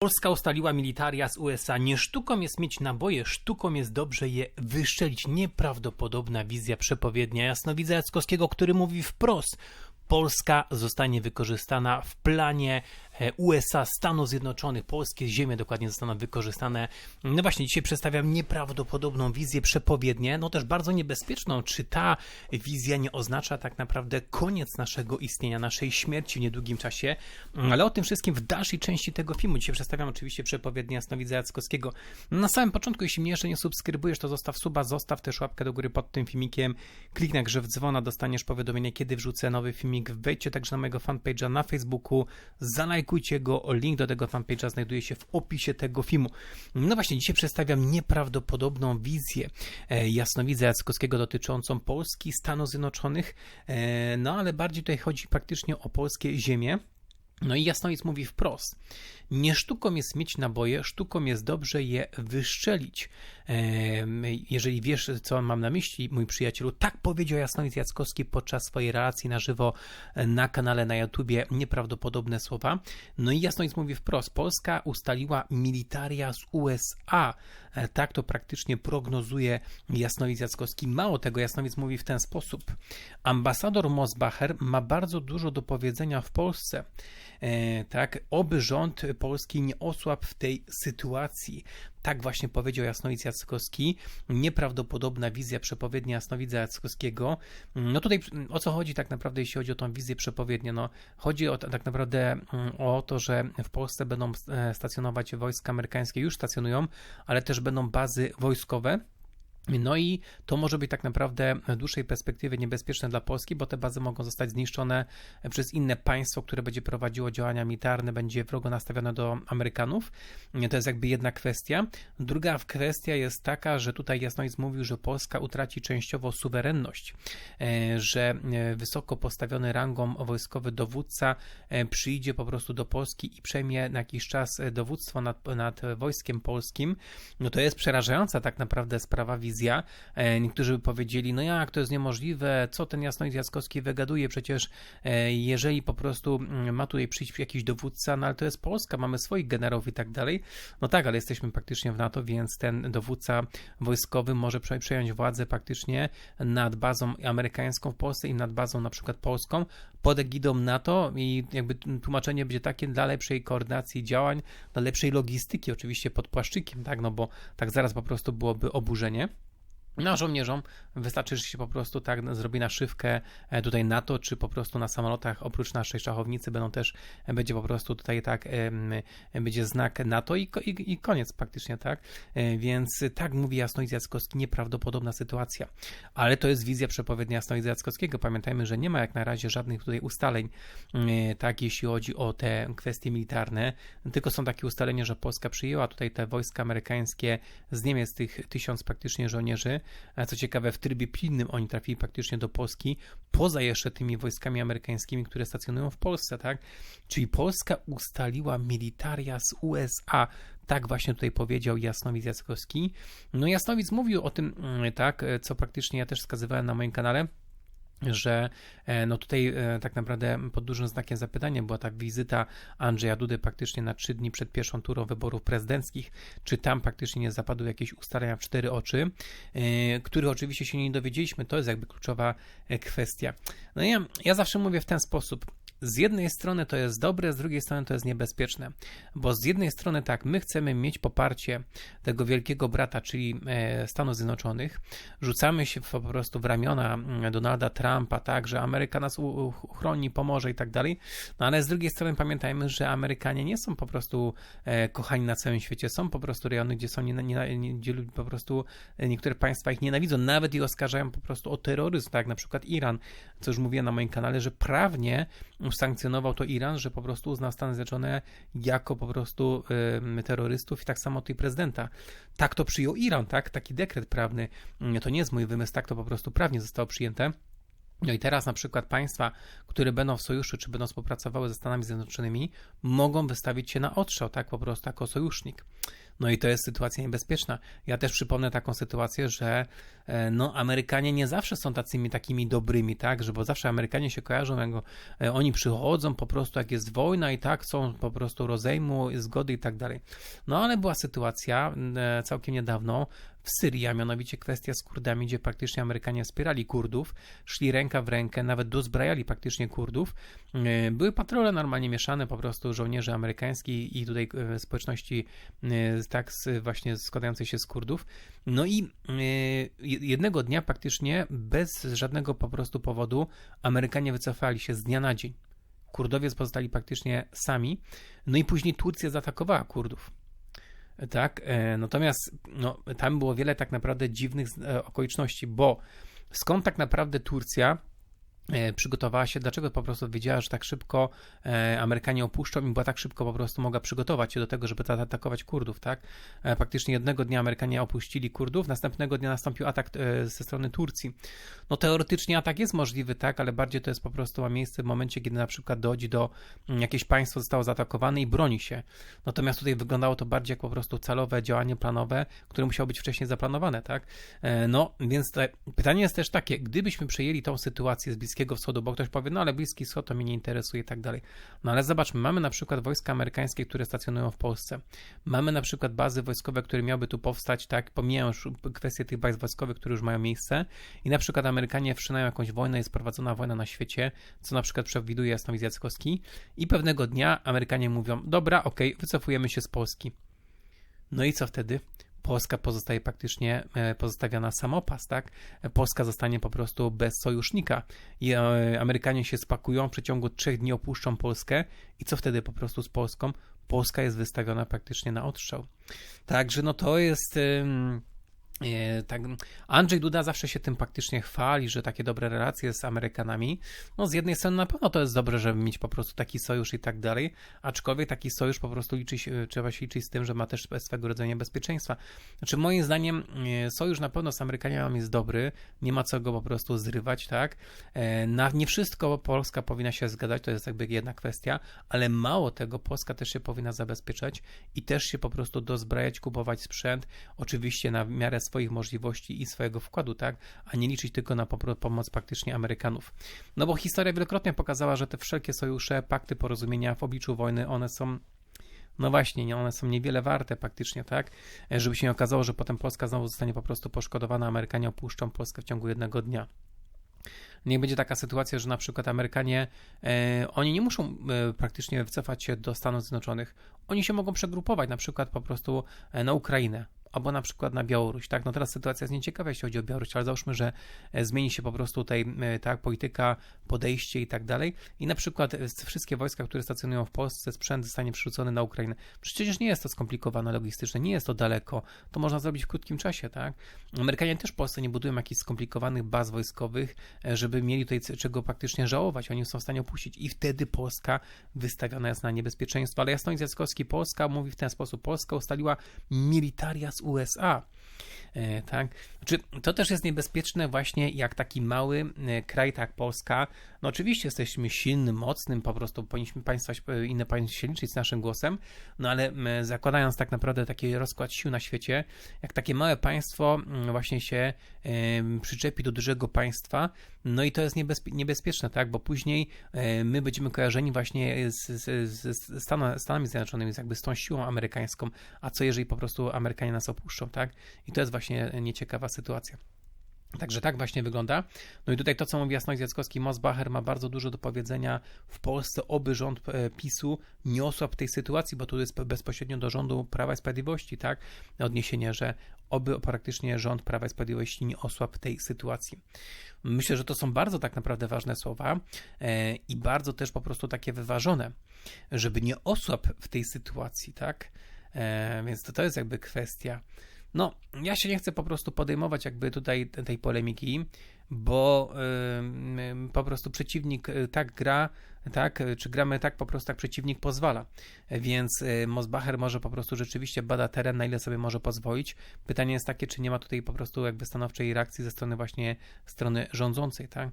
Polska ustaliła militaria z USA. Nie sztuką jest mieć naboje, sztuką jest dobrze je wyszczelić. Nieprawdopodobna wizja przepowiednia jasnowidza Jackowskiego, który mówi wprost. Polska zostanie wykorzystana w planie USA, Stanów Zjednoczonych, polskie ziemie dokładnie zostaną wykorzystane. No właśnie, dzisiaj przedstawiam nieprawdopodobną wizję przepowiednię, no też bardzo niebezpieczną. Czy ta wizja nie oznacza tak naprawdę koniec naszego istnienia, naszej śmierci w niedługim czasie? Ale o tym wszystkim w dalszej części tego filmu. Dzisiaj przedstawiam oczywiście przepowiednię Jasnowidza Jackowskiego. Na samym początku, jeśli mnie jeszcze nie subskrybujesz, to zostaw suba, zostaw też łapkę do góry pod tym filmikiem, kliknij grzew dzwona, dostaniesz powiadomienie, kiedy wrzucę nowy filmik filmik, wejdźcie także na mojego fanpage'a na Facebooku, zalajkujcie go, link do tego fanpage'a znajduje się w opisie tego filmu. No właśnie, dzisiaj przedstawiam nieprawdopodobną wizję e, jasnowidza Jackowskiego dotyczącą Polski, Stanów Zjednoczonych, e, no ale bardziej tutaj chodzi praktycznie o polskie ziemie. No i jasnowic mówi wprost. Nie sztuką jest mieć naboje, sztuką jest dobrze je wyszczelić. Jeżeli wiesz, co mam na myśli, mój przyjacielu, tak powiedział Jasnowic Jackowski podczas swojej relacji na żywo na kanale na YouTubie. Nieprawdopodobne słowa. No i Jasnowic mówi wprost. Polska ustaliła militaria z USA. E, tak to praktycznie prognozuje Jasnowic Jackowski. Mało tego, Jasnowic mówi w ten sposób. Ambasador Mosbacher ma bardzo dużo do powiedzenia w Polsce. E, tak, oby rząd polski nie osłabł w tej sytuacji. Tak właśnie powiedział Jasnowic Jackowski. Nieprawdopodobna wizja przepowiednia Jasnowidza Jackowskiego. No tutaj o co chodzi tak naprawdę, jeśli chodzi o tą wizję przepowiednię? No, chodzi o, tak naprawdę mm, o to, że w Polsce będą e, stacjonować wojska amerykańskie, już stacjonują, ale też będą bazy wojskowe no i to może być tak naprawdę w dłuższej perspektywie niebezpieczne dla Polski, bo te bazy mogą zostać zniszczone przez inne państwo, które będzie prowadziło działania militarne, będzie wrogo nastawione do Amerykanów. To jest jakby jedna kwestia. Druga kwestia jest taka, że tutaj Jasnowic mówił, że Polska utraci częściowo suwerenność, e, że e, wysoko postawiony rangą wojskowy dowódca e, przyjdzie po prostu do Polski i przejmie na jakiś czas dowództwo nad, nad wojskiem polskim. No to jest przerażająca tak naprawdę sprawa wizji decyzja. E, niektórzy by powiedzieli, no jak to jest niemożliwe, co ten Jasnowic Jackowski wygaduje, przecież e, jeżeli po prostu mm, ma tutaj przyjść jakiś dowódca, no ale to jest Polska, mamy swoich generałów i tak dalej. No tak, ale jesteśmy praktycznie w NATO, więc ten dowódca wojskowy może przejąć władzę praktycznie nad bazą amerykańską w Polsce i nad bazą na przykład polską pod egidą NATO i jakby tłumaczenie będzie takie dla lepszej koordynacji działań, dla lepszej logistyki, oczywiście pod płaszczykiem, tak, no bo tak zaraz po prostu byłoby oburzenie. No, żołnierzom wystarczy, że się po prostu tak zrobi naszywkę e, tutaj NATO, czy po prostu na samolotach oprócz naszej szachownicy będą też, e, będzie po prostu tutaj tak, będzie znak NATO i, i, i koniec praktycznie, tak? E, więc tak mówi Jasnowic Jackowski, nieprawdopodobna sytuacja. Ale to jest wizja przepowiednia Jasnowica Jackowskiego. Pamiętajmy, że nie ma jak na razie żadnych tutaj ustaleń, tak, jeśli chodzi o te kwestie militarne, tylko są takie ustalenia, że Polska przyjęła tutaj te wojska amerykańskie z Niemiec, tych tysiąc praktycznie żołnierzy, a co ciekawe, w trybie pilnym oni trafili praktycznie do Polski, poza jeszcze tymi wojskami amerykańskimi, które stacjonują w Polsce, tak? Czyli Polska ustaliła militaria z USA. Tak właśnie tutaj powiedział Jasnowic Jackowski. No Jasnowic mówił o tym, mm, tak, co praktycznie ja też wskazywałem na moim kanale, że e, no tutaj e, tak naprawdę pod dużym znakiem zapytania była ta wizyta Andrzeja Dudy praktycznie na trzy dni przed pierwszą turą wyborów prezydenckich, czy tam praktycznie nie zapadły jakieś ustalenia w cztery oczy, e, których oczywiście się nie dowiedzieliśmy, to jest jakby kluczowa kwestia. No ja, ja zawsze mówię w ten sposób, z jednej strony to jest dobre, z drugiej strony to jest niebezpieczne, bo z jednej strony tak, my chcemy mieć poparcie tego wielkiego brata, czyli e, Stanów Zjednoczonych, rzucamy się po prostu w ramiona mm, Donalda Trumpa, tak, że Ameryka nas uchroni, pomoże i tak dalej, no ale z drugiej strony pamiętajmy, że Amerykanie nie są po prostu e, kochani na całym świecie, są po prostu rejony, gdzie są, nie, nie, gdzie po prostu e, niektóre państwa ich nienawidzą, nawet i oskarżają po prostu o terroryzm, tak, na przykład Iran, co już mówiłem na moim kanale, że prawnie sankcjonował to Iran, że po prostu uznał Stany Zjednoczone jako po prostu y, terrorystów i tak samo tej prezydenta. Tak to przyjął Iran, tak? Taki dekret prawny. To nie jest mój wymysł, tak to po prostu prawnie zostało przyjęte. No i teraz na przykład państwa, które będą w sojuszu, czy będą współpracowały ze Stanami Zjednoczonymi, mogą wystawić się na odstrzał, tak po prostu jako sojusznik. No i to jest sytuacja niebezpieczna. Ja też przypomnę taką sytuację, że e, no, Amerykanie nie zawsze są tacymi takimi dobrymi, tak, że bo zawsze Amerykanie się kojarzą, jak e, oni przychodzą po prostu, jak jest wojna i tak są po prostu rozejmu, zgody i tak dalej. No ale była sytuacja e, całkiem niedawno, w Syrii, a mianowicie kwestia z Kurdami, gdzie praktycznie Amerykanie wspierali Kurdów, szli ręka w rękę, nawet dozbrajali praktycznie Kurdów. E, były patrole normalnie mieszane, po prostu żołnierze amerykański i tutaj e, społeczności e, tak właśnie składającej się z Kurdów. No i jednego dnia praktycznie bez żadnego po prostu powodu Amerykanie wycofali się z dnia na dzień. Kurdowie pozostali praktycznie sami. No i później Turcja zaatakowała Kurdów. Tak, e, natomiast no, tam było wiele tak naprawdę dziwnych e, okoliczności, bo skąd tak naprawdę Turcja przygotowała się, dlaczego po prostu wiedziała, że tak szybko e, Amerykanie opuszczą i była tak szybko po prostu mogła przygotować się do tego, żeby atakować Kurdów, tak? E, praktycznie jednego dnia Amerykanie opuścili Kurdów, następnego dnia nastąpił atak ze strony Turcji. No teoretycznie atak jest możliwy, tak, ale bardziej to jest po prostu ma miejsce w momencie, kiedy na przykład dojdzie do mm, jakieś państwo zostało zaatakowane i broni się. Natomiast tutaj wyglądało to bardziej jak po prostu celowe działanie planowe, które musiało być wcześniej zaplanowane, tak? No, więc pytanie jest też takie, gdybyśmy przejęli tą sytuację z Bliskiego Bliskiego Wschodu, bo ktoś powie, no ale Bliski Wschód to mnie nie interesuje i tak dalej. No ale zobaczmy, mamy na przykład wojska amerykańskie, które stacjonują w Polsce. Mamy na przykład bazy wojskowe, które miałyby tu powstać, tak, pomijając kwestię tych baz wojskowych, które już mają miejsce i na przykład Amerykanie wszczynają jakąś wojnę, jest prowadzona wojna na świecie, co na przykład przewiduje Jasnowic Jackowski i pewnego dnia Amerykanie mówią, dobra, okej, okay, wycofujemy się z Polski. No i co wtedy? Polska pozostaje praktycznie e, pozostawiona samopas, tak? Polska zostanie po prostu bez sojusznika i e, Amerykanie się spakują, w przeciągu trzech dni opuszczą Polskę i co wtedy po prostu z Polską? Polska jest wystawiona praktycznie na odstrzał. Także no to jest... E, tak, Andrzej Duda zawsze się tym praktycznie chwali, że takie dobre relacje z Amerykanami. No z jednej strony na pewno to jest dobre, żeby mieć po prostu taki sojusz i tak dalej, aczkolwiek taki sojusz po prostu liczy się, trzeba się liczyć z tym, że ma też swego rodzaju bezpieczeństwa. Znaczy moim zdaniem e, sojusz na pewno z Amerykanami jest dobry, nie ma co go po prostu zrywać, tak? E, na nie wszystko Polska powinna się zgadzać, to jest jakby jedna kwestia, ale mało tego, Polska też się powinna zabezpieczać i też się po prostu dozbrajać, kupować sprzęt, oczywiście na miarę swoich możliwości i swojego wkładu, tak, a nie liczyć tylko na pomoc praktycznie Amerykanów. No bo historia wielokrotnie pokazała, że te wszelkie sojusze, pakty, porozumienia w obliczu wojny, one są no właśnie, nie, one są niewiele warte praktycznie, tak? Żeby się nie okazało, że potem Polska znowu zostanie po prostu poszkodowana, Amerykanie opuszczą Polskę w ciągu jednego dnia. Nie będzie taka sytuacja, że na przykład Amerykanie, e, oni nie muszą e, praktycznie wycofać się do Stanów Zjednoczonych. Oni się mogą przegrupować na przykład po prostu e, na Ukrainę albo na przykład na Białoruś, tak? No teraz sytuacja jest nieciekawa, jeśli chodzi o Białoruś, ale załóżmy, że e, zmieni się po prostu tutaj, e, tak, polityka, podejście i tak dalej i na przykład e, wszystkie wojska, które stacjonują w Polsce, sprzęt zostanie przerzucony na Ukrainę. Przecież nie jest to skomplikowane logistycznie, nie jest to daleko, to można zrobić w krótkim czasie, tak? Amerykanie też w Polsce nie budują jakichś skomplikowanych baz wojskowych, żeby mieli tutaj czego praktycznie żałować, oni są w stanie opuścić i wtedy Polska wystawiona jest na niebezpieczeństwo, ale Jasnowic Jackowski, Polska mówi w ten sposób, Polska ustaliła militaria USA. E, tak? Czy to też jest niebezpieczne właśnie jak taki mały e, kraj, tak Polska. No oczywiście jesteśmy silnym, mocnym, po prostu powinniśmy państwa, e, inne państwa się liczyć z naszym głosem, no ale zakładając tak naprawdę taki rozkład sił na świecie, jak takie małe państwo właśnie się przyczepi do dużego państwa, no i to jest niebezpie niebezpieczne, tak, bo później my będziemy kojarzeni właśnie z, z, z Stanami Zjednoczonymi, jakby z tą siłą amerykańską, a co jeżeli po prostu Amerykanie nas opuszczą, tak? I to jest właśnie nieciekawa sytuacja. Także tak właśnie wygląda. No i tutaj to, co mówi Jasność Jackowski, Mosbacher ma bardzo dużo do powiedzenia w Polsce, oby rząd e, PiSu nie osłabł tej sytuacji, bo tu jest bezpośrednio do rządu Prawa i Sprawiedliwości, tak? Odniesienie, że oby praktycznie rząd Prawa i Sprawiedliwości nie osłabł tej sytuacji. Myślę, że to są bardzo tak naprawdę ważne słowa e, i bardzo też po prostu takie wyważone, żeby nie osłabł w tej sytuacji, tak? E, więc to, to jest jakby kwestia. No, ja się nie chcę po prostu podejmować jakby tutaj tej polemiki, bo po prostu przeciwnik y, tak gra, tak, y, czy gramy tak po prostu, tak przeciwnik pozwala. Więc y, Mosbacher może po prostu rzeczywiście bada teren, na ile sobie może pozwolić. Pytanie jest takie, czy nie ma tutaj po prostu jakby stanowczej reakcji ze strony właśnie strony rządzącej, tak?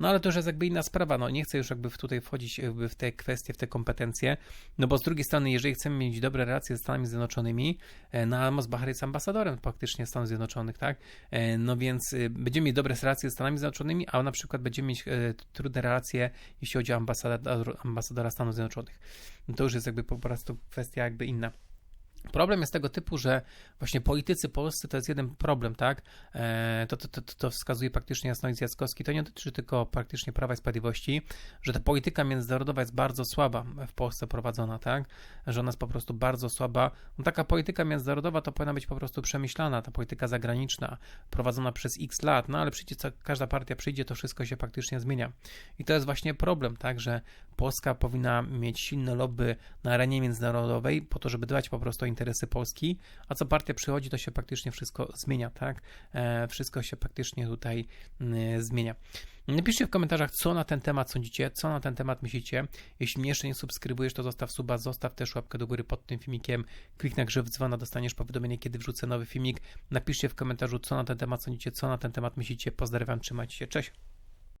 No ale to już jest jakby inna sprawa, no nie chcę już jakby tutaj wchodzić jakby w te kwestie, w te kompetencje, no bo z drugiej strony, jeżeli chcemy mieć dobre relacje ze Stanami Zjednoczonymi, e, no a Mosbacher jest ambasadorem faktycznie Stanów Zjednoczonych, tak? E, No więc będziemy mieć dobre relacje ze Stanami Zjednoczonymi, a na przykład będziemy mieć e, trudne relacje, jeśli chodzi o ambasador, ambasadora Stanów Zjednoczonych. No to już jest jakby po prostu kwestia jakby inna. Problem jest tego typu, że właśnie politycy polscy to jest jeden problem, tak? E, to, to, to, to wskazuje praktycznie Jasnowic Jackowski. To nie dotyczy tylko praktycznie Prawa i Sprawiedliwości, że ta polityka międzynarodowa jest bardzo słaba w Polsce prowadzona, tak? Że ona jest po prostu bardzo słaba. No, taka polityka międzynarodowa to powinna być po prostu przemyślana, ta polityka zagraniczna, prowadzona przez x lat, no ale przyjdzie, co- każda partia przyjdzie, to wszystko się praktycznie zmienia. I to jest właśnie problem, tak? Że Polska powinna mieć silne lobby na arenie międzynarodowej po to, żeby dbać po prostu o interesy Polski, a co partia przychodzi, to się praktycznie wszystko zmienia, tak? E, wszystko się praktycznie tutaj mm, zmienia. Napiszcie w komentarzach, co na ten temat sądzicie, co na ten temat myślicie. Jeśli mnie jeszcze nie subskrybujesz, to zostaw suba, zostaw też łapkę do góry pod tym filmikiem, kliknij grzyw dzwona, dostaniesz powiadomienie, kiedy wrzucę nowy filmik. Napiszcie w komentarzu, co na ten temat sądzicie, co na ten temat myślicie. Pozdrawiam, trzymajcie się, cześć!